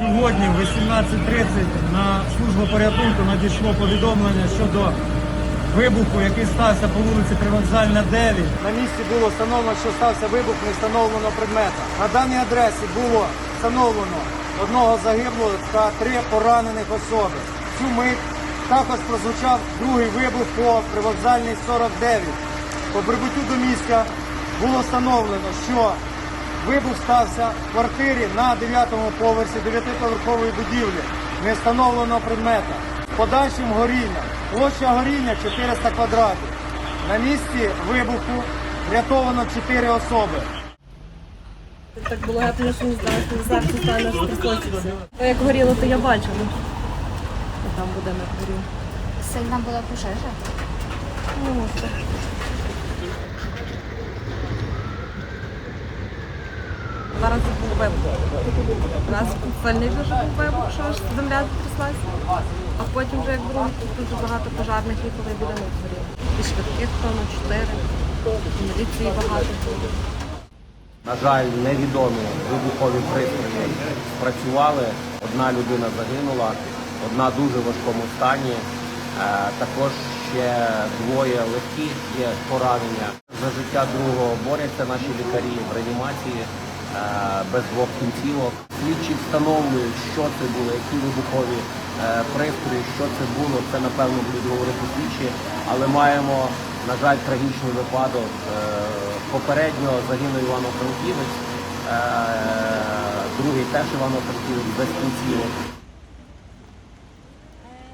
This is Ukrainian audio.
Сьогодні в 18.30 на службу порятунку надійшло повідомлення щодо вибуху, який стався по вулиці Привокзальна 9. На місці було встановлено, що стався вибух не встановленого предмета. На даній адресі було встановлено одного загиблого та три поранених особи. Цю мить також прозвучав другий вибух по Привокзальній 49. По прибуттю до місця було встановлено, що Вибух стався в квартирі на 9-му поверсі 9-поверхової будівлі невстановленого предмета. Подальшим горінням. Площа горіння 400 квадратів. На місці вибуху врятовано 4 особи. Так було, я тому що не знаю, що зараз не приходиться. Бо як горіло, то я бачила. Там будинок горів. Сильна була пожежа. Ну, це. Два рази був вибух. Раз сильний дуже був вибух, що аж земля затряслася. А потім вже як було дуже багато пожарних і коли будинок. І швидких тому чотири. Міліції багато. На жаль, невідомі вибухові пристрої спрацювали. Одна людина загинула, одна дуже важкому стані. Е, Також ще двоє легких є поранення. За життя другого борються наші лікарі в реанімації без двох кінцівок. Слідчі встановлюють, що це було, які вибухові е, пристрої, що це було. Це напевно будуть говорити слідчі, але маємо, на жаль, трагічний випадок. Е, Попередньо загинув Івано-Франківець, е, другий теж Івано-Франківець без кінцівок.